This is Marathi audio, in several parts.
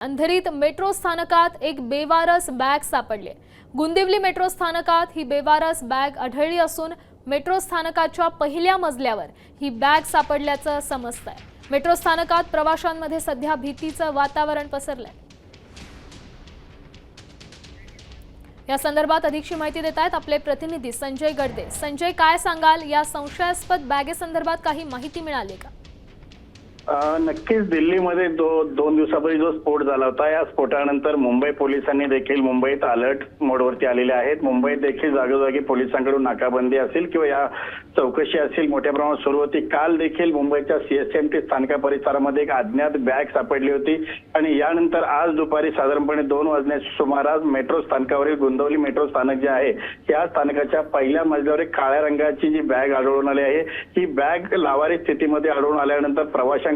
अंधेरीत मेट्रो स्थानकात एक बेवारस बॅग सापडली. गुंदिवली मेट्रो स्थानकात ही बेवारस बॅग आढळली असून मेट्रो स्थानकाच्या पहिल्या मजल्यावर ही बॅग सापडल्याचं समजत आहे मेट्रो स्थानकात प्रवाशांमध्ये सध्या भीतीचं वातावरण पसरलंय. या संदर्भात अधिकची माहिती देत आहेत आपले प्रतिनिधी संजय गडदे संजय काय सांगाल? या संशयास्पद बॅगेसंदर्भात काही माहिती मिळाली का? नक्कीच दिल्लीमध्ये दो दोन दिवसापूर्वी जो स्फोट झाला होता या स्फोटानंतर मुंबई पोलिसांनी देखील मुंबईत अलर्ट मोडवरती आलेले आहेत. मुंबईत देखील जागोजागी पोलिसांकडून नाकाबंदी असेल किंवा या चौकशी असेल मोठ्या प्रमाणात सुरू होती. काल देखील मुंबईच्या सीएसएमटी स्थानका परिसरामध्ये एक अज्ञात बॅग सापडली होती आणि यानंतर आज दुपारी साधारणपणे दोन वाजण्याच्या सुमारास मेट्रो स्थानकावरील गुंदवली मेट्रो स्थानक जे आहे या स्थानकाच्या पहिल्या मजल्यावर एक काळ्या रंगाची जी बॅग आढळून आली आहे. ही बॅग लावारी स्थितीमध्ये आढळून आल्यानंतर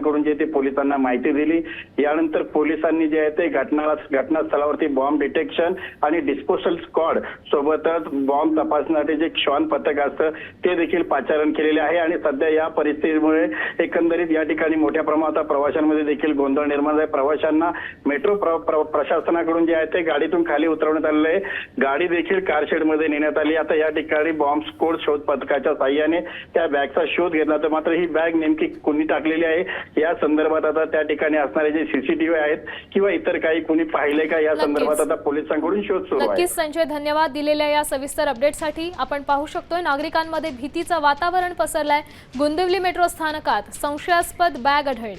प्रवाशांकडून जे ते पोलिसांना माहिती दिली. यानंतर पोलिसांनी जे आहे ते घटना घटनास्थळावरती बॉम्ब डिटेक्शन आणि डिस्पोजल स्क्वॉड सोबतच बॉम्ब तपासण्यासाठी जे क्षण पथक असतं ते देखील पाचारण केलेले आहे. आणि सध्या या परिस्थितीमुळे एकंदरीत या ठिकाणी मोठ्या प्रमाणात प्रवाशांमध्ये देखील गोंधळ निर्माण आहे प्रवाशांना मेट्रो प्र- प्र- प्रशासनाकडून जे आहे ते गाडीतून खाली उतरवण्यात आलेले आहे. गाडी देखील कारशेडमध्ये नेण्यात आली. आता या ठिकाणी बॉम्ब स्फोट शोध पथकाच्या साह्याने त्या बॅगचा शोध घेतला. तर मात्र ही बॅग नेमकी कुणी टाकलेली आहे? या संदर्भात आता त्या ठिकाणी असणारे जे सीसीटीव्ही आहेत किंवा इतर काही कुणी पाहिले का या. संदर्भात आता पोलिसांकडून शोध सुरू आहे. नक्कीच संजय धन्यवाद दिलेल्या या सविस्तर अपडेटसाठी आपण पाहू शकतोय नागरिकांमध्ये भीतीचं वातावरण पसरलंय. गुंदिवली मेट्रो स्थानकात संशयास्पद बॅग आढळली.